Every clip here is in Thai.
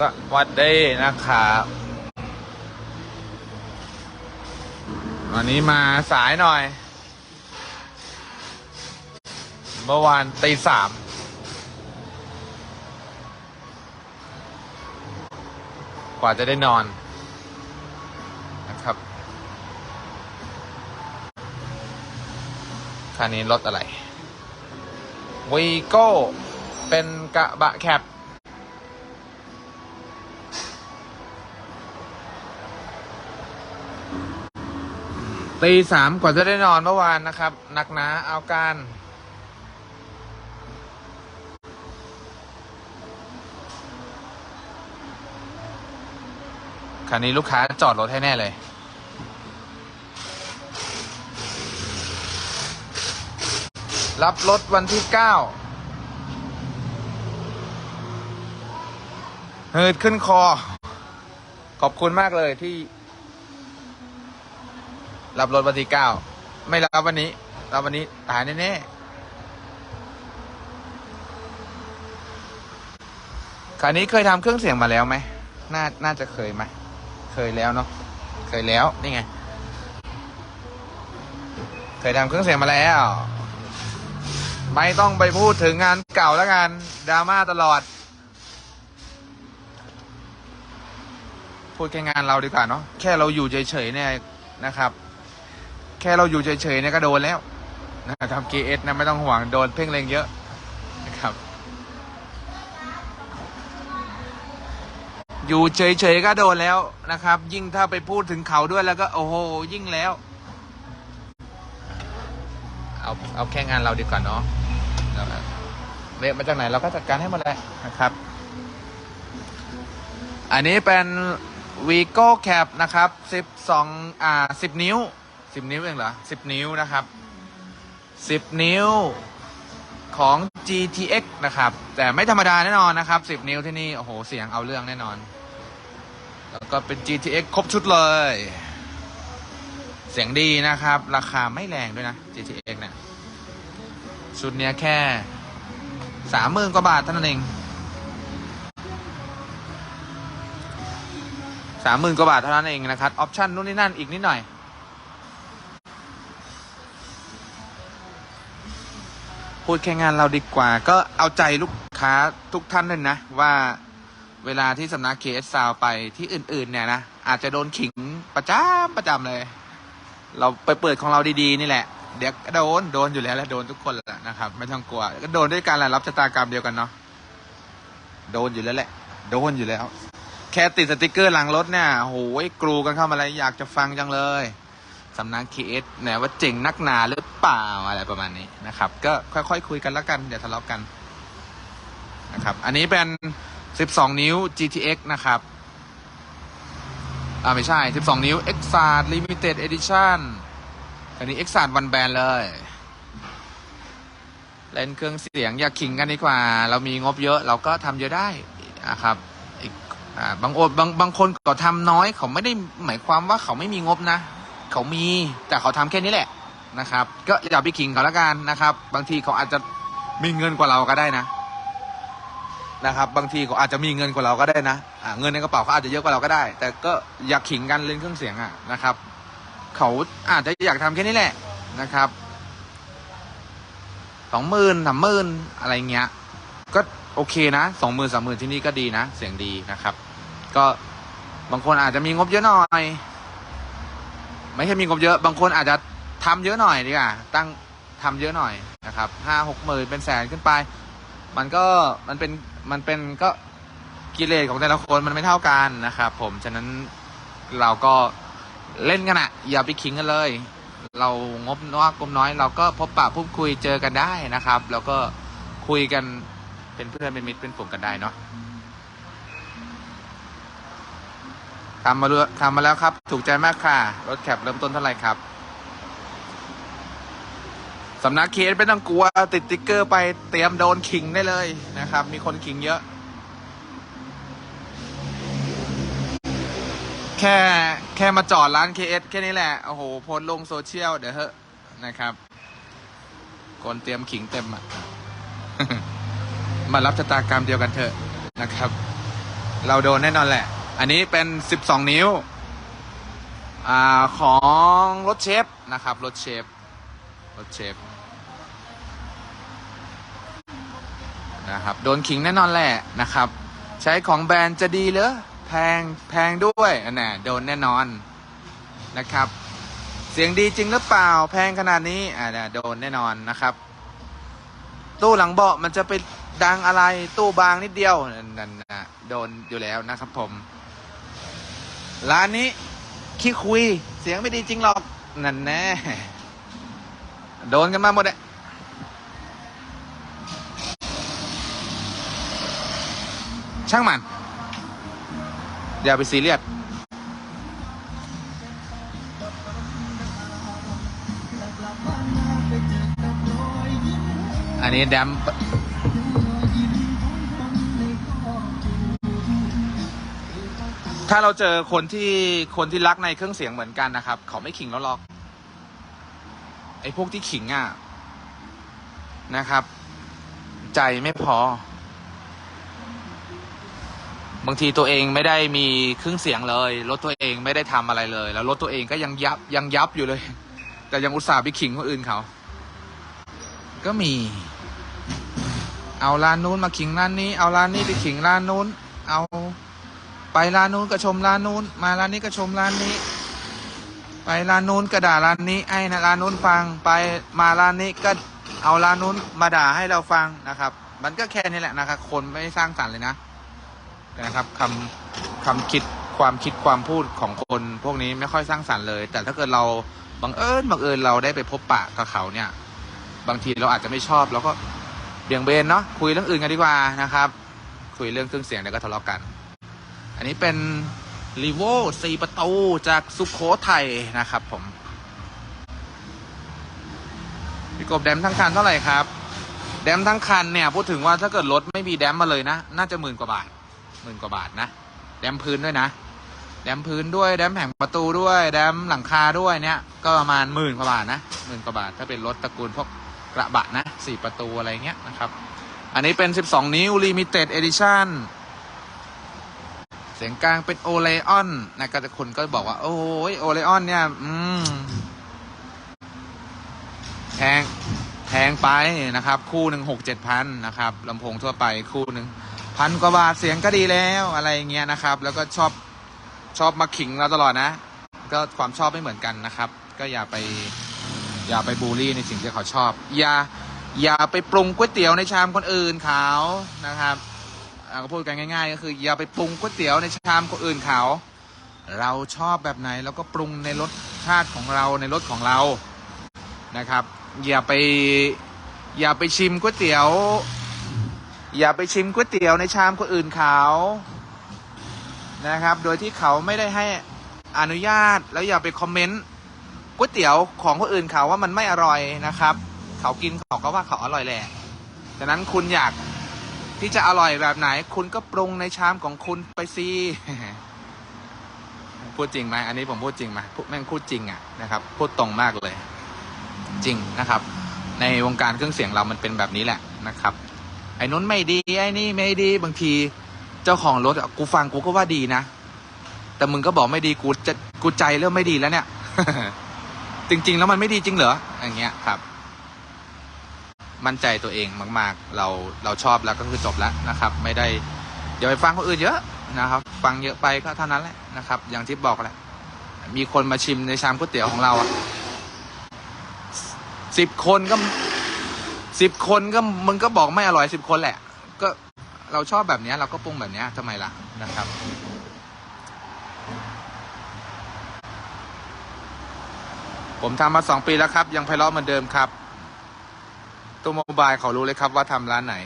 สวัสดีนะครับวันนี้มาสายหน่อย เมื่อวานตีสามกว่าจะได้นอนนะครับคันนี้รถอะไรวีโก้เป็นกระบะแคป ตีสามกว่าจะได้นอนเมื่อวานนะครับหนักหนาเอาการคันนี้ลูกค้าจอดรถให้แน่เลย รับรถวันที่เก้าเฮิดขึ้นคอ ขอบคุณมากเลยที่ รับรถวันที่เก้าไม่รับวันนี้รับวันนี้ตายแน่ๆคันนี้เคยทำเครื่องเสียงมาแล้วไหมน่าน่าจะเคยไหมเคยแล้วเนาะเคยแล้วนี่ไง เคยทำเครื่องเสียงมาแล้ว ไม่ต้องไปพูดถึงงานเก่าแล้วกันดราม่าตลอด พูดแค่งานเราดีกว่าเนาะแค่เราอยู่เฉยๆเนี่ยนะครับ แค่เราอยู่เฉยๆเนี่ยก็โดนแล้วนะครับ GS นะไม่ต้องห่วงโดนเพ่งเลงเยอะนะครับ อยู่เฉยๆก็โดนแล้วนะครับ ยิ่งถ้าไปพูดถึงเขาด้วยแล้วก็โอ้โหยิ่งแล้ว เอาเอาแค่งานเราดีกว่าเนาะแล้วเรียกมาจากไหนเราก็จัดการให้หมดเลยนะครับ อันนี้เป็น Vigo Cap นะครับ 12 อ่า 10 นิ้ว 10นิ้วเองเหรอ10นิ้วนะครับ10นิ้วของ GTX นะครับ แต่ไม่ธรรมดาแน่นอนนะครับ10นิ้วที่นี่ โอ้โห เสียงเอาเรื่องแน่นอน แล้วก็เป็น GTX ครบชุดเลย เสียงดีนะครับ ราคาไม่แรงด้วยนะ GTX เนี่ยชุดเนี้ยแค่สามหมื่นกว่าบาทเท่านั้นเองสามหมื่นกว่าบาทเท่านั้นเองนะครับ ออปชั่นนู่นนี่นั่นอีกนิดหน่อย พูดแค่งานเราดีกว่า ก็เอาใจลูกค้าทุกท่านเลยนะ ว่าเวลาที่สำนักเคสซาวไปที่อื่น ๆ เนี่ยนะ อาจจะโดนขิงประจำประจำเลย เราไปเปิดของเราดี ๆ นี่แหละ เดี๋ยวโดนโดนอยู่แล้วและโดนทุกคนแหละนะครับ ไม่ต้องกลัว ก็โดนด้วยกันแหละรับชะตากรรมเดียวกันเนาะโดนอยู่แล้วแหละ โดนอยู่แล้ว แค่ติดสติกเกอร์หลังรถเนี่ยโหยกรูกันเข้ามาเลยอยากจะฟังจังเลย สำนักคสเนี่ยว่าเจ๋งนักหนาหรือเปล่าอะไรประมาณนี้นะครับ ก็ค่อยๆคุยกันแล้วกันอย่าทะเลาะกันนะครับ อันนี้เป็น 12 นิ้ว GTX นะครับอ่าไม่ใช่ 12 นิ้ว e x a r t Limited Edition อันนี้ e x a r t One Band เลยเล่นเครื่องเสียงอย่าขิงกันดีกว่า เรามีงบเยอะเราก็ทำเยอะได้นะครับอีกบางโอบางบางคนก็ทำน้อยเขาไม่ได้หมายความว่าเขาไม่มีงบนะ เขามีแต่เขาทำแค่นี้แหละนะครับ ก็อย่าไปขิงเขาละกันนะครับ บางทีเขาอาจจะมีเงินกว่าเราก็ได้นะนะครับ บางทีเขาอาจจะมีเงินกว่าเราก็ได้นะเงินในกระเป๋าเขาอาจจะเยอะกว่าเราก็ได้ แต่ก็อย่าขิงกันเล่นเครื่องเสียงอะนะครับ เขาอาจจะอยากทำแค่นี้แหละนะครับสองหมื่นสามหมื่นอะไรเงี้ย ก็โอเคนะสองหมื่นสามหมื่นที่นี่ก็ดีนะ เสียงดีนะครับ ก็บางคนอาจจะมีงบเยอะหน่อย ไม่ใช่มีงบเยอะบางคนอาจจะทำเยอะหน่อยดีกว่าตั้งทำเยอะหน่อยนะครับห้าหกหมื่นเป็นแสนขึ้นไป มันก็มันเป็นมันเป็นก็กิเลสของแต่ละคนมันไม่เท่ากันนะครับผมฉะนั้นเราก็เล่นกันอะอย่าไปขิงกันเลย เรางบน้อยกลมน้อย เราก็พบปะพูดคุยเจอกันได้นะครับ แล้วก็คุยกันเป็นเพื่อนเป็นมิตรเป็นฝูงกันได้เนาะ ทำมาทำมาแล้วครับ ถูกใจมากค่ะ รถแคปเริ่มต้นเท่าไหร่ครับสำนักเคสไม่ต้องกลัว ติดติ๊กเกอร์ไปเตรียมโดนขิงได้เลยนะครับ มีคนขิงเยอะ แค่แค่มาจอดร้านเคสแค่นี้แหละ โอ้โหโพสลงโซเชียลเดี๋ยวเถอะนะครับ คนเตรียมขิงเต็มอะ มารับชะตากรรมเดียวกันเถอะนะครับ เราโดนแน่นอนแหละ อันนี้เป็น 12 นิ้วอของรถเชฟนะครับรถเชฟรถเชฟนะครับโดนขิงแน่นอนแหละนะครับ ใช้ของแบรนด์จะดีเหรอแพงแพงด้วยอันน่ะโดนแน่นอนนะครับ เสียงดีจริงหรือเปล่าแพงขนาดนี้อ่านี่ยโดนแน่นอนนะครับ ตู้หลังเบาะมันจะไปดังอะไรตู้บางนิดเดียวนั่นนะโดนอยู่แล้วนะครับผม ร้านนี้ขี้คุย เสียงไม่ดีจริงหรอก นั่นแน่ โดนกันมาหมดเลยช่างมัน อย่าไปซีเรียสอันนี้แดม ถ้าเราเจอคนที่คนที่รักในเครื่องเสียงเหมือนกันนะครับ เขาไม่ขิงเราหรอก ไอ้พวกที่ขิงอะนะครับ ใจไม่พอ บางทีตัวเองไม่ได้มีเครื่องเสียงเลยรถตัวเองไม่ได้ทำอะไรเลย แล้วรถตัวเองก็ยังยับยังยับอยู่เลย แต่ยังอุตส่าห์ไปขิงคนอื่นเขา ก็มี เอาร้านนู้นมาขิงร้านนี้ เอาร้านนี้ไปขิงร้านนู้น เอา ไปร้านนู้นก็ชมร้านนู้น มาร้านนี้ก็ชมร้านนี้ ไปร้านนู้นก็ด่าร้านนี้ไอ้นะร้านนู้นฟังไปมาร้านนี้ก็เอาร้านนู้นมาด่าให้เราฟังนะครับ มันก็แค่นี้แหละนะครับ คนไม่สร้างสรรค์เลยนะนะครับคำคำคิดความคิดความพูดของคนพวกนี้ไม่ค่อยสร้างสรรค์เลย แต่ถ้าเกิดเราบังเอิญบังเอิญเราได้ไปพบปะกับเขาเนี่ย บางทีเราอาจจะไม่ชอบเราก็เบี่ยงเบนเนาะคุยเรื่องอื่นกันดีกว่านะครับ คุยเรื่องเครื่องเสียงแล้วก็ทะเลาะกัน อันนี้เป็นรีโวสี่ประตูจากสุขโขทัยนะครับผม พี่กบแดมทั้งคันเท่าไหร่ครับ แดมทั้งคันเนี่ย พูดถึงว่าถ้าเกิดรถไม่มีแดมมาเลยนะ น่าจะหมื่นกว่าบาทหมื่นกว่าบาทนะ แดมพื้นด้วยนะ แดมพื้นด้วย แดมแผงประตูด้วย แดมหลังคาด้วยเนี่ย ก็ประมาณหมื่นกว่าบาทนะหมื่นกว่าบาท ถ้าเป็นรถตระกูลพวกกระบะนะสี่ประตูอะไรเงี้ยนะครับ อันนี้เป็น 12 นิ้ว Limited Edition เสียงกลางเป็นโอเลออนนะก็จะคนก็บอกว่า โอ้ยโอเลออนเนี่ย อืมแพงแพงไปนะครับ คู่หนึ่งหกเจ็ดพันนะครับลำโพงทั่วไปคู่หนึ่งพันกว่าบาทเสียงก็ดีแล้วอะไรเงี้ยนะครับ แล้วก็ชอบชอบมาขิงเราตลอดนะ ก็ความชอบไม่เหมือนกันนะครับ ก็อย่าไป อย่าไปบูลลี่ในสิ่งที่เขาชอบ อย่าอย่าไปปรุงก๋วยเตี๋ยวในชามคนอื่นเขานะครับ อ่าก็พูดกันง่ายๆ ก็คืออย่าไปปรุงก๋วยเตี๋ยวในชามคนอื่นเขา เราชอบแบบไหนเราก็ปรุงในรสชาติของเราในรสของเรานะครับ อย่าไปอย่าไปชิมก๋วยเตี๋ยว อย่าไปชิมก๋วยเตี๋ยวในชามคนอื่นเขานะครับ โดยที่เขาไม่ได้ให้อนุญาตแล้วอย่าไปคอมเมนต์ก๋วยเตี๋ยวของคนอื่นเขาว่ามันไม่อร่อยนะครับ เขากินเขาก็ว่าเขาอร่อยแหละดังนั้นคุณอยาก ที่จะอร่อยแบบไหน คุณก็ปรุงในชามของคุณไปสิพูดจริงไหมอันนี้ผมพูดจริงไหมพูดแม่งพูดจริงอะนะครับ พูดตรงมากเลย จริงนะครับ ในวงการเครื่องเสียงเรามันเป็นแบบนี้แหละนะครับ ไอ้นู้นไม่ดี ไอ้นี่ไม่ดีบางทีเจ้าของรถอะกูฟังกูก็ว่าดีนะ แต่มึงก็บอกไม่ดีกูจะกูใจเริ่มไม่ดีแล้วเนี่ย จริง ๆ แล้วมันไม่ดีจริงเหรออย่างเงี้ยครับ มั่นใจตัวเองมาก ๆ เราเราชอบแล้วก็คือจบแล้วนะครับ ไม่ได้อย่าไปฟังคนอื่นเยอะนะครับ ฟังเยอะไปก็เท่านั้นแหละนะครับ อย่างที่บอกแหละ มีคนมาชิมในชามก๋วยเตี๋ยวของเราอะสิบคนก็สิบคนก็มึงก็บอกไม่อร่อยสิบคนแหละ ก็เราชอบแบบนี้เราก็ปรุงแบบนี้ทำไมล่ะนะครับผมทำมาสองปีแล้วครับ ยังไพเราะเหมือนเดิมครับ ตัวโมบายเขารู้เลยครับว่าทำร้านไหน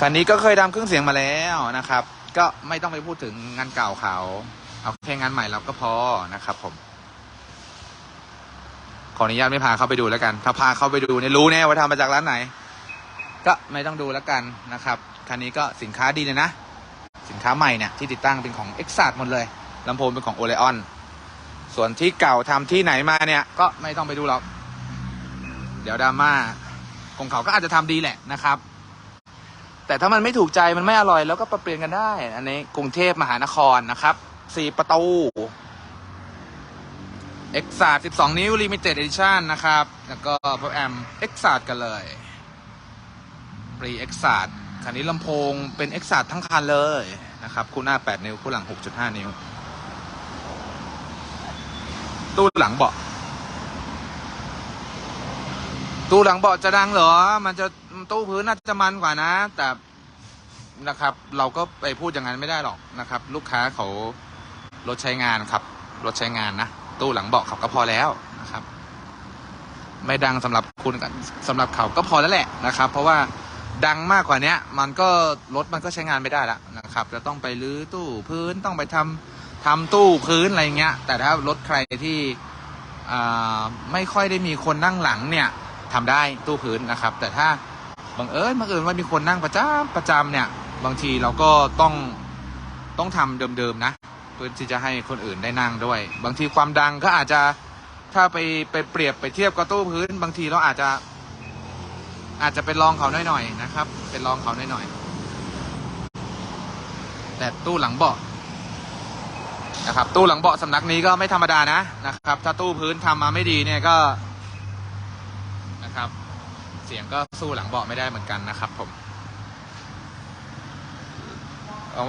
คันนี้ก็เคยทำเครื่องเสียงมาแล้วนะครับ ก็ไม่ต้องไปพูดถึงงานเก่าเขา เอาแค่งานใหม่เราก็พอนะครับผม ขออนุญาตไม่พาเข้าไปดูแล้วกัน ถ้าพาเข้าไปดูเนี่ยรู้แน่ว่าทำมาจากร้านไหน ก็ไม่ต้องดูแล้วกันนะครับ คันนี้ก็สินค้าดีเลยนะ สินค้าใหม่เนี่ยที่ติดตั้งเป็นของ e x a หมดเลยลำโพงเป็นของ o l e o n ส่วนที่เก่าทำที่ไหนมาเนี่ย ก็ไม่ต้องไปดูหรอก เดี๋ยวดราม่าของเขาก็อาจจะทำดีแหละนะครับ แต่ถ้ามันไม่ถูกใจมันไม่อร่อยแล้วก็ปรับเปลี่ยนกันได้ อันนี้กรุงเทพมหานครนะครับสี่ประตู e x a 12นิ้ว Limited Edition นนะครับ แล้วก็พวกแอม e x a กันเลยปรี e x a คันนี้ลำโพงเป็น e x a ทั้งคันเลยนะครับ คู่หน้า 8 นิ้ว คู่หลัง 6.5 นิ้ว ตู้หลังเบาะ ตู้หลังเบาะจะดังเหรอ มันจะตู้พื้นน่าจะมันกว่านะ แต่นะครับ เราก็ไปพูดอย่างนั้นไม่ได้หรอกนะครับ ลูกค้าเขารถใช้งานครับ รถใช้งานนะ ตู้หลังเบาะเขาก็พอแล้วนะครับ ไม่ดังสำหรับคุณกันสำหรับเขาก็พอแล้วแหละนะครับ เพราะว่าดังมากกว่าเนี้ย มันก็รถมันก็ใช้งานไม่ได้และนะครับ จะต้องไปรื้อตู้พื้นต้องไปทำ ทำตู้พื้นอะไรเงี้ย แต่ถ้ารถใครที่ไม่ค่อยได้มีคนนั่งหลังเนี่ยทำได้ตู้พื้นนะครับ แต่ถ้าบังเอิญบังเอิญว่ามีคนนั่งประจำประจำเนี่ย บางทีเราก็ต้องต้องทำเดิมๆนะเพื่อที่จะให้คนอื่นได้นั่งด้วย บางทีความดังก็อาจจะถ้าไปไปเปรียบไปเทียบกับตู้พื้น บางทีเราอาจจะ อาจจะเป็นรองเขาหน่อยๆนะครับ เป็นรองเขาหน่อยๆแต่ตู้หลังเบาะ นะครับตู้หลังเบาะสำนักนี้ก็ไม่ธรรมดานะนะครับ ถ้าตู้พื้นทำมาไม่ดีเนี่ยก็นะครับ เสียงก็สู้หลังเบาะไม่ได้เหมือนกันนะครับ ผม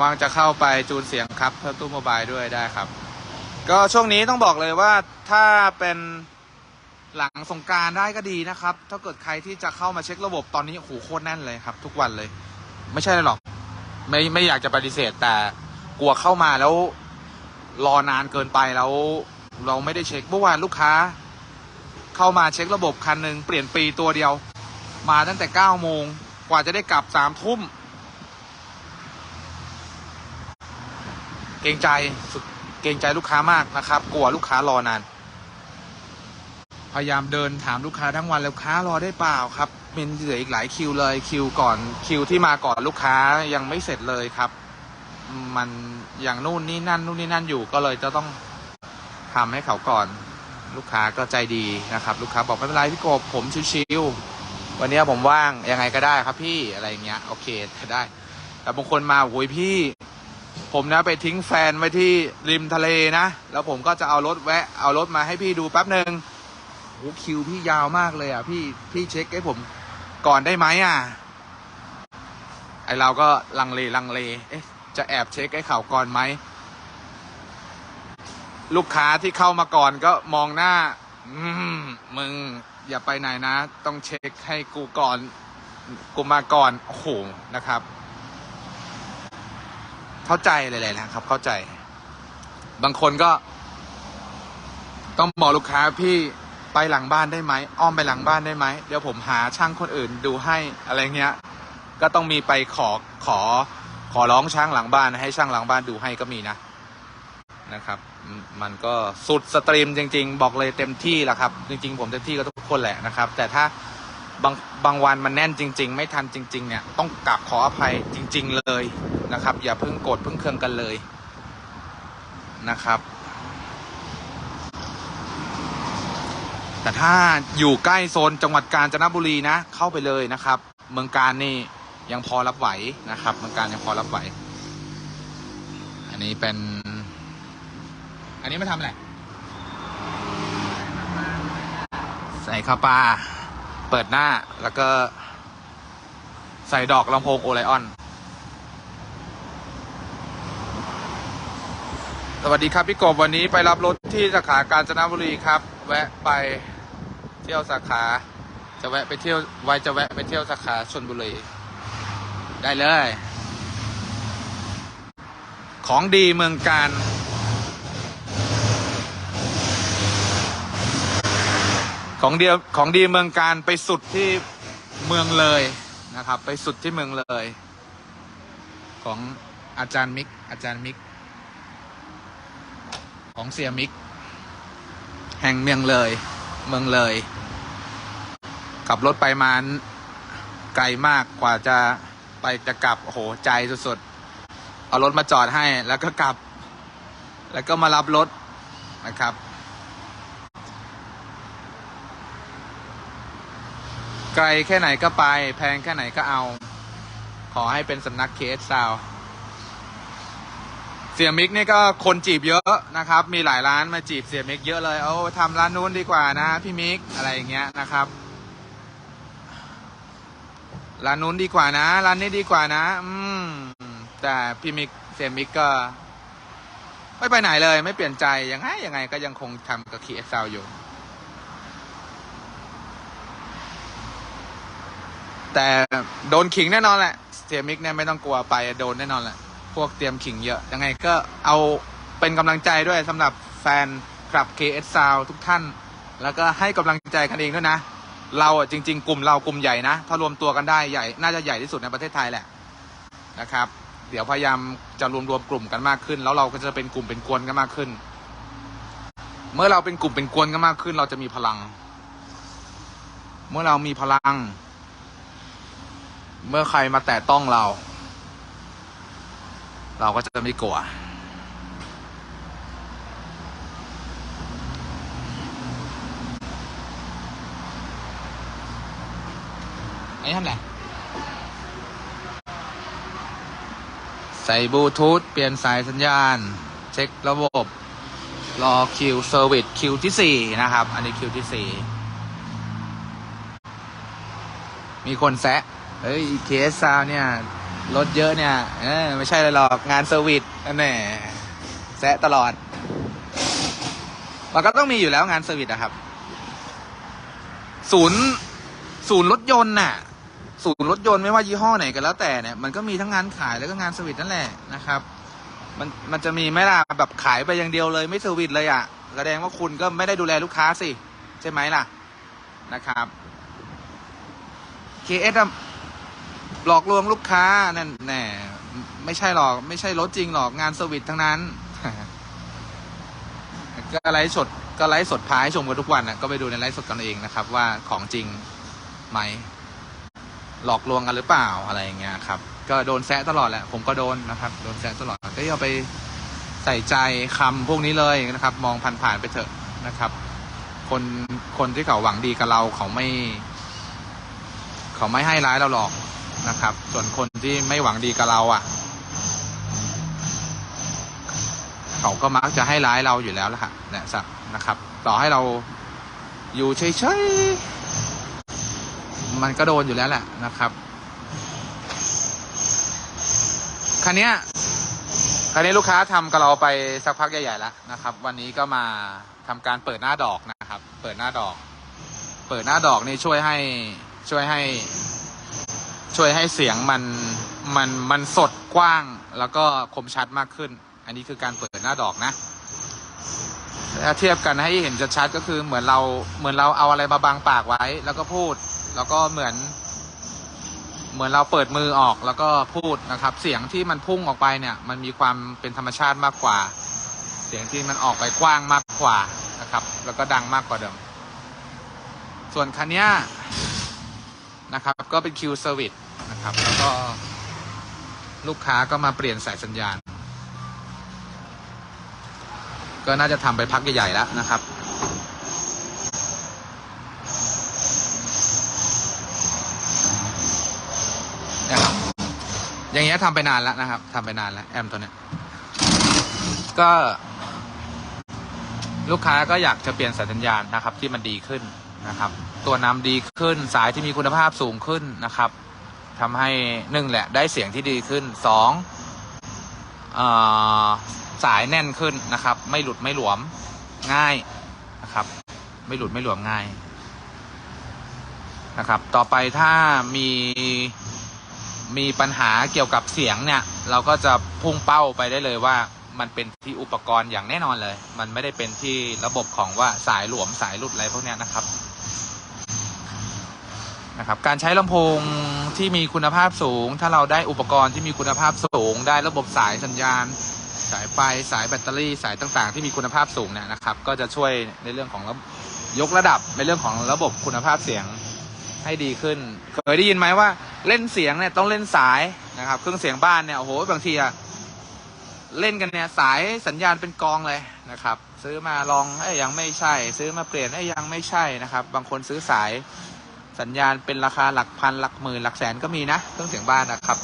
ว่างจะเข้าไปจูนเสียงครับเพิ่มตู้โมบายด้วยได้ครับ ก็ช่วงนี้ต้องบอกเลยว่าถ้าเป็นหลังสงการได้ก็ดีนะครับ ถ้าเกิดใครที่จะเข้ามาเช็คระบบตอนนี้โอ้โหโคตรแน่นเลยครับ ทุกวันเลย ไม่ใช่หรอก ไม่ไม่อยากจะปฏิเสธแต่กลัวเข้ามาแล้ว รอนานเกินไปแล้ว เราไม่ได้เช็คเมื่อวานลูกค้า เข้ามาเช็คระบบคันหนึ่งเปลี่ยนปีตัวเดียว มาตั้งแต่เก้าโมงกว่าจะได้กลับสามทุ่ม เกรงใจสุดเกรงใจลูกค้ามากนะครับ กลัวลูกค้ารอนาน พยายามเดินถามลูกค้าทั้งวันแล้วลูกค้ารอได้เปล่าครับเป็นเหลืออีกหลายคิวเลยคิวก่อนคิวที่มาก่อนลูกค้ายังไม่เสร็จเลยครับ มัน อย่างนู่นนี่นั่นนู่นนี่นั่นอยู่ก็เลยจะต้องทำให้เขาก่อน ลูกค้าก็ใจดีนะครับ ลูกค้าบอกไม่เป็นไรพี่กบผมชิวๆวันนี้ผมว่างยังไงก็ได้ครับพี่อะไรอย่างเงี้ยโอเคได้ แต่บางคนมาโอ้ยพี่ ผมนะไปทิ้งแฟนไว้ที่ริมทะเลนะ แล้วผมก็จะเอารถแวะเอารถมาให้พี่ดูแป๊บหนึ่งโอ้คิวพี่ยาวมากเลยอะพี่พี่เช็คให้ผมก่อนได้ไหมอะไอเราก็ลังเลลังเล เอ๊ะ จะแอบเช็คให้เขาวก่อนไหม ลูกค้าที่เข้ามาก่อนก็มองหน้า อืมมึงอย่าไปไหนนะ ต้องเช็คให้กูก่อน กูมาก่อน โอ้โหนะครับ เข้าใจเลยๆนะครับ เข้าใจ บางคนก็ ต้องบอกลูกค้าพี่ไปหลังบ้านได้ไหมอ้อมไปหลังบ้านได้ไหมเดี๋ยวผมหาช่างคนอื่นดูให้อะไรเงี้ย ก็ต้องมีไปขอขอ ขอร้องช่างหลังบ้านให้ช่างหลังบ้านดูให้ก็มีนะนะครับมมันก็สุดสตรีมจริง ๆ บอกเลยเต็มที่แหละครับ จริง ๆ ผมเต็มที่กับทุกคนแหละนะครับ แต่ถ้าบางบางวันมันแน่นจริง ๆ ไม่ทันจริง ๆ เนี่ยต้องกลับขออภัยจริง ๆ เลยนะครับ อย่าเพิ่งโกรธเพิ่งเคืองกันเลยนะครับ แต่ถ้าอยู่ใกล้โซนจังหวัดกาญจนบุรีนะ เข้าไปเลยนะครับ เมืองการนี่ ยังพอรับไหวนะครับเมืองการยังพอรับไหว อันนี้เป็น อันนี้มาทำอะไรใส่ข้าวปลาเปิดหน้าแล้วก็ใส่ดอกลำโพงโอไลออน สวัสดีครับพี่กบวันนี้ไปรับรถที่สาขากาญจนบุรีครับ แวะไปเที่ยวสาขา จะแวะไปเที่ยวไว้จะแวะไปเที่ยวสาขาชนบุรี ได้เลย ของดีเมืองการ ของเดียวของดีเมืองการไปสุดที่เมืองเลยนะครับ ไปสุดที่เมืองเลย ของอาจารย์มิก อาจารย์มิก ของเสียมิก แห่งเมืองเลย เมืองเลย ขับรถไปมาไกลมากกว่าจะ ไปจะกลับโอ้โหใจสุดๆ เอารถมาจอดให้แล้วก็กลับ แล้วก็มารับรถนะครับ ไกลแค่ไหนก็ไป แพงแค่ไหนก็เอา ขอให้เป็นสำนักเคสซาวเสียมิกนี่ก็คนจีบเยอะนะครับ มีหลายร้านมาจีบเสียมิกเยอะเลย เอาทำร้านนู้นดีกว่านะ พี่มิกอะไรอย่างเงี้ยนะครับ ร้านนู้นดีกว่านะ ร้านนี้ดีกว่านะ อืม แต่พี่มิกเสียมิกก็ ไม่ไปไหนเลย ไม่เปลี่ยนใจ ยังไงยังไงก็ยังคงทำกับเคสซาวอยู่ แต่โดนขิงแน่นอนแหละเสียมิกเนี่ยไม่ต้องกลัวไปโดนแน่นอนแหละ พวกเตรียมขิงเยอะ ยังไงก็เอาเป็นกำลังใจด้วยสำหรับแฟนคลับ KS Sound ทุกท่าน แล้วก็ให้กำลังใจกันเองด้วยนะ เราอะจริง ๆ กลุ่มเรากลุ่มใหญ่นะถ้ารวมตัวกันได้ใหญ่น่าจะใหญ่ที่สุดในประเทศไทยแหละนะครับ เดี๋ยวพยายามจะรวมรวมกลุ่มกันมากขึ้น แล้วเราก็จะเป็นกลุ่มเป็นกวนกันมากขึ้น เมื่อเราเป็นกลุ่มเป็นกวนกันมากขึ้น เราจะมีพลัง เมื่อเรามีพลัง เมื่อใครมาแตะต้องเรา เราก็จะไม่กลัว ไอ้ทำไรใส่บลูทูธเปลี่ยนสายสัญญาณ เช็คระบบ รอคิวเซอร์วิสคิวที่สี่นะครับ อันนี้คิวที่สี่มีคนแซะเฮ้ยเคสซาวเนี่ยรถเยอะเนี่ย เออไม่ใช่เลยหรอกงานเซอร์วิสนั่นแหละแซะตลอดมันก็ต้องมีอยู่แล้วงานเซอร์วิสนะครับ ศูนย์ ศูนย์รถยนต์น่ะ ศูนย์รถยนต์ไม่ว่ายี่ห้อไหนก็แล้วแต่เนี่ยมันก็มีทั้งงานขายแล้วก็งานเซอร์วิสนั่นแหละนะครับ มันมันจะมีไหมล่ะแบบขายไปอย่างเดียวเลยไม่เซอร์วิสเลยอะแสดงว่าคุณก็ไม่ได้ดูแลลูกค้าสิ ใช่ไหมล่ะนะครับ KS อะหลอกลวงลูกค้านั่นแน่ไม่ใช่หรอก ไม่ใช่รถจริงหรอกงานเซอร์วิสทั้งนั้น ก็ไลฟ์สดก็ไลฟ์สดพาให้ชมกันทุกวันนะก็ไปดูในไลฟ์สดกันเองนะครับ ว่าของจริงไหม หลอกลวงกันหรือเปล่าอะไรอย่างเงี้ยครับ ก็โดนแซะตลอดแหละ ผมก็โดนนะครับ โดนแซะตลอด ก็อย่าไปใส่ใจคำพวกนี้เลยนะครับ มองผ่านๆไปเถอะนะครับ คนคนที่เขาหวังดีกับเราเขาไม่ เขาไม่ให้ร้ายเราหรอกนะครับ ส่วนคนที่ไม่หวังดีกับเราอะ เขาก็มักจะให้ร้ายเราอยู่แล้วล่ะค่ะเนี่ยสักนะครับ ต่อให้เราอยู่เฉยๆ มันก็โดนอยู่แล้วแหละนะครับคันนี้คันนี้ลูกค้าทำกับเราไปสักพักใหญ่ๆแล้วนะครับ วันนี้ก็มาทำการเปิดหน้าดอกนะครับ เปิดหน้าดอก เปิดหน้าดอกนี่ช่วยให้ช่วยให้ ช่วยให้เสียงมันมันมันสดกว้าง แล้วก็คมชัดมากขึ้น อันนี้คือการเปิดหน้าดอกนะถ้าเทียบกันให้เห็นชัดๆก็คือเหมือนเราเหมือนเราเอาอะไรมาบังปากไว้ แล้วก็พูด แล้วก็เหมือน เหมือนเราเปิดมือออกแล้วก็พูดนะครับ เสียงที่มันพุ่งออกไปเนี่ย มันมีความเป็นธรรมชาติมากกว่า เสียงที่มันออกไปกว้างมากกว่านะครับ แล้วก็ดังมากกว่าเดิม ส่วนคันเนี้ยนะครับ ก็เป็นคิวเซอร์วิสนะครับ แล้วก็ลูกค้าก็มาเปลี่ยนสายสัญญาณ ก็น่าจะทำไปพักใหญ่ๆแล้วนะครับนะครับ อย่างเงี้ยทำไปนานแล้วนะครับทำไปนานแล้วแอมตัวเนี้ย ก็ ลูกค้าก็อยากจะเปลี่ยนสายสัญญาณนะครับ ที่มันดีขึ้นนะครับ ตัวนำดีขึ้นสายที่มีคุณภาพสูงขึ้นนะครับทำให้หนึ่งแหละได้เสียงที่ดีขึ้นสองออสายแน่นขึ้นนะครับ ไม่หลุดไม่หลวมง่ายนะครับ ไม่หลุดไม่หลวมง่ายนะครับ ต่อไปถ้ามี มีปัญหาเกี่ยวกับเสียงเนี่ย เราก็จะพุ่งเป้าไปได้เลยว่า มันเป็นที่อุปกรณ์อย่างแน่นอนเลย มันไม่ได้เป็นที่ระบบของว่าสายหลวมสายหลุดอะไรพวกนี้นะครับนะครับ การใช้ลำโพงที่มีคุณภาพสูง ถ้าเราได้อุปกรณ์ที่มีคุณภาพสูง ได้ระบบสายสัญญาณ สายไฟสายแบตเตอรี่สายต่างๆ ที่มีคุณภาพสูงเนี่ยนะครับ ก็จะช่วยในเรื่องของระยกระดับในเรื่องของระบบคุณภาพเสียง ให้ดีขึ้น เคยได้ยินไหมว่าเล่นเสียงเนี่ยต้องเล่นสายนะครับ เครื่องเสียงบ้านเนี่ยโอ้โหบางทีอะเล่นกันเนี่ยสายสัญญาณเป็นกองเลยนะครับ ซื้อมาลองเอ้ยยังไม่ใช่ ซื้อมาเปลี่ยนเอ้ยยังไม่ใช่นะครับ บางคนซื้อสายสัญญาณเป็นราคาหลักพันหลักหมื่นหลักแสนก็มีนะเครื่องเสียงบ้านนะครับ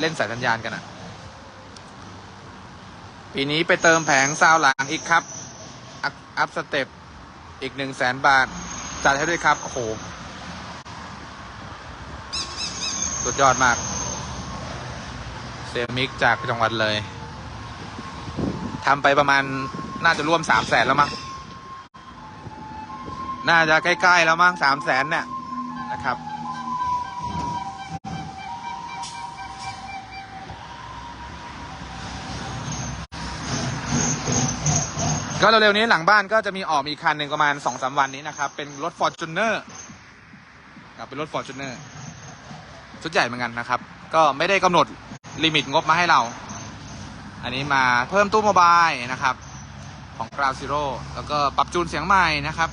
เล่นสายสัญญาณกันอะปีนี้ไปเติมแผงซาวหลังอีกครับอัพอัพสเต็ปอีกหนึ่งแสนบาทจัดให้ด้วยครับโอ้โห สุดยอดมาก เซมิกจากจังหวัดเลยทำไปประมาณน่าจะร่วมสามแสนแล้วมั้งน่าจะใกล้ ๆ แล้วมั้งสามแสนเนี่ยนะครับก็เร็วๆนี้หลังบ้านก็จะมีออกอีกคันหนึ่งประมาณสองสามวันนี้นะครับ เป็นรถ f o r t u n e r ครับเป็นรถ f o r t u n e r ชุดใหญ่เหมือนกันนะครับ ก็ไม่ได้กำหนดลิมิตงบมาให้เรา อันนี้มาเพิ่มตู้โมบายนะครับ ของ Ground Zero แล้วก็ปรับจูนเสียงใหม่นะครับ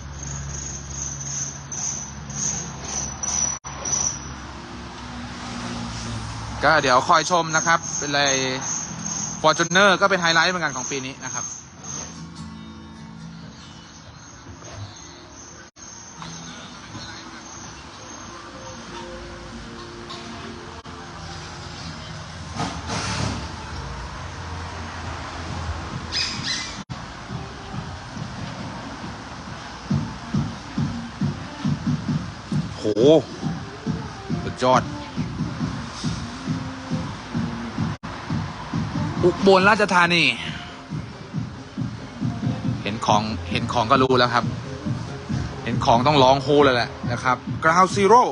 ก็เดี๋ยวคอยชมนะครับ เป็นเลย Fortuner ก็เป็นไฮไลท์เหมือนกันของปีนี้นะครับ สุดยอด อุบลราชธานี เห็นของ เห็นของก็รู้แล้วครับ เห็นของต้องร้องโฮเลยแหละนะครับ Ground Zero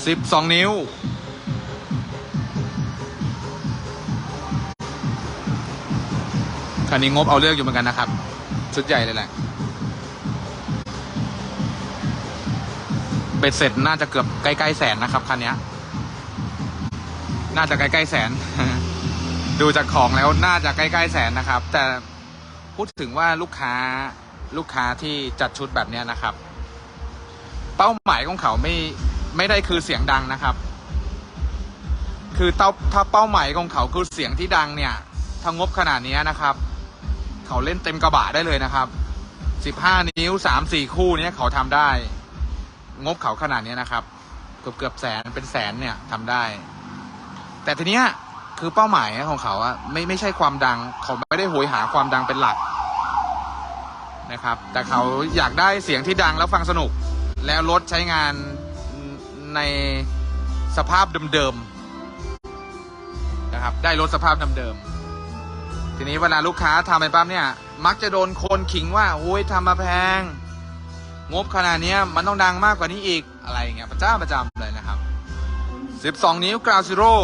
12นิ้วคันนี้งบเอาเรื่องอยู่เหมือนกันนะครับ ชุดใหญ่เลยแหละ เบ็ดเสร็จน่าจะเกือบใกล้ๆแสนนะครับคันนี้น่าจะใกล้ๆแสน ดูจากของแล้วน่าจะใกล้ๆแสนนะครับ แต่พูดถึงว่าลูกค้าลูกค้าที่จัดชุดแบบนี้นะครับ เป้าหมายของเขาไม่ไม่ได้คือเสียงดังนะครับ คือเต้าถ้าเป้าหมายของเขาคือเสียงที่ดังเนี่ยถ้างบขนาดนี้นะครับ เขาเล่นเต็มกระบะได้เลยนะครับสิบห้านิ้วสามสี่คู่เนี้ยเขาทำได้ งบเขาขนาดนี้นะครับ เกือบเกือบแสนเป็นแสนเนี่ยทำได้ แต่ทีเนี้ยคือเป้าหมายของเขาอะไม่ไม่ใช่ความดังเขาไม่ได้โหยหาความดังเป็นหลักนะครับ แต่เขาอยากได้เสียงที่ดังแล้วฟังสนุก แล้วรถใช้งานในสภาพเดิมๆนะครับ ได้รถสภาพเดิมๆทีนี้เวลาลูกค้าทำไปปั๊บเนี่ย มักจะโดนคนขิงว่าโอ้ยทำมาแพง งบขนาดนี้มันต้องดังมากกว่านี้อีกอะไรอย่างเงี้ยประจ้าประจำเลยนะครับ 12 นิ้วกราวซิโร่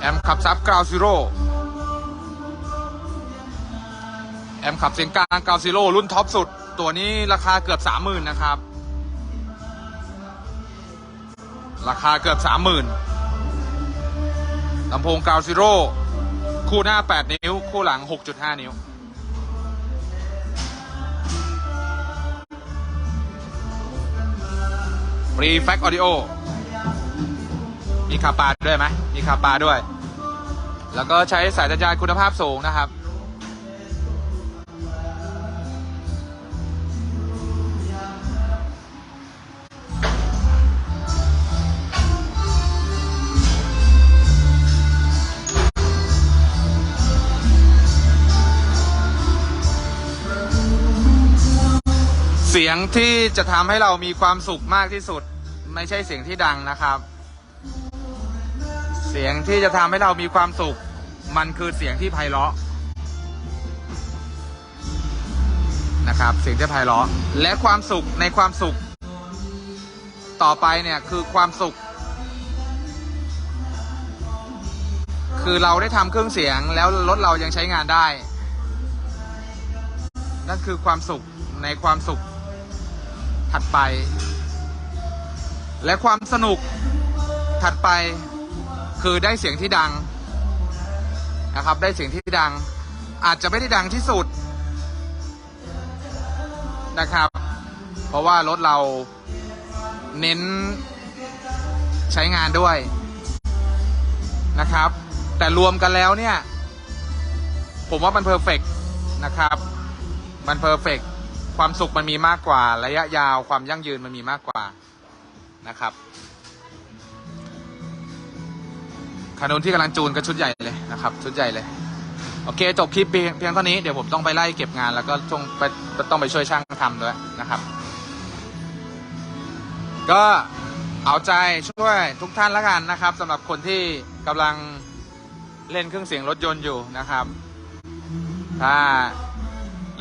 แอมขับซับกราวซิโร่แอมขับเสียงกลางกราวซิโร่รุ่นท็อปสุด ตัวนี้ราคาเกือบ 30,000 นะครับ ราคาเกือบ 30,000ลำโพงกราวซิโร่คู่หน้า 8 นิ้ว คู่หลัง 6.5 นิ้ว ฟรีแฟกออดิโอมีคาปาด้วยไหมมีคาปาด้วย แล้วก็ใช้สายสัญญาณคุณภาพสูงนะครับ เสียงที่จะทำให้เรามีความสุขมากที่สุด ไม่ใช่เสียงที่ดังนะครับ เสียงที่จะทำให้เรามีความสุข มันคือเสียงที่ไพเราะนะครับ เสียงที่ไพเราะและความสุขในความสุข ต่อไปเนี่ยคือความสุข คือเราได้ทำเครื่องเสียงแล้วรถเรายังใช้งานได้ นั่นคือความสุขในความสุข ถัดไป และความสนุกถัดไปคือได้เสียงที่ดังนะครับ ได้เสียงที่ดัง อาจจะไม่ได้ดังที่สุดนะครับ เพราะว่ารถเราเน้นใช้งานด้วยนะครับ แต่รวมกันแล้วเนี่ย ผมว่ามันเพอร์เฟกนะครับ มันเพอร์เฟก ความสุขมันมีมากกว่า ระยะยาวความยั่งยืนมันมีมากกว่านะครับคานุนที่กำลังจูนก็ชุดใหญ่เลยนะครับ ชุดใหญ่เลย โอเค จบคลิปเพียงเพียงเท่านี้เดี๋ยวผมต้องไปไล่เก็บงานแล้วก็ต้องไปต้องไปช่วยช่างทำด้วยนะครับ ก็เอาใจช่วยทุกท่านล้วกันนะครับสำหรับคนที่กำลังเล่นเครื่องเสียงรถยนต์อยู่นะครับ ถ้า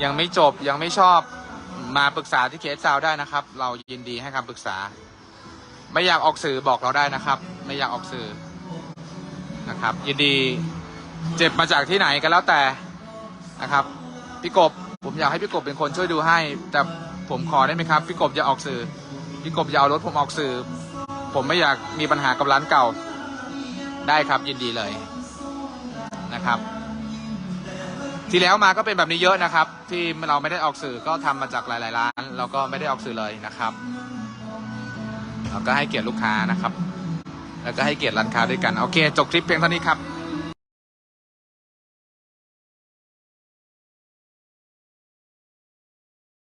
ยังไม่จบยังไม่ชอบ มาปรึกษาที่เคสซาวได้นะครับ เรายินดีให้คำปรึกษา ไม่อยากออกสื่อบอกเราได้นะครับ ไม่อยากออกสื่อนะครับ ยินดีเจ็บมาจากที่ไหนก็แล้วแต่นะครับพี่กบผมอยากให้พี่กบเป็นคนช่วยดูให้ แต่ผมขอได้ไหมครับพี่กบอย่าออกสื่อพี่กบอย่าเอารถผมออกสื่อ ผมไม่อยากมีปัญหากับร้านเก่า ได้ครับยินดีเลยนะครับ ที่แล้วมาก็เป็นแบบนี้เยอะนะครับ ที่เราไม่ได้ออกสื่อก็ทำมาจากหลาย ๆ ร้านแล้วก็ไม่ได้ออกสื่อเลยนะครับเราก็ให้เกียรติลูกค้านะครับ แล้วก็ให้เกียรติร้านค้าด้วยกัน โอเค จบคลิปเพียงเท่านี้ครับ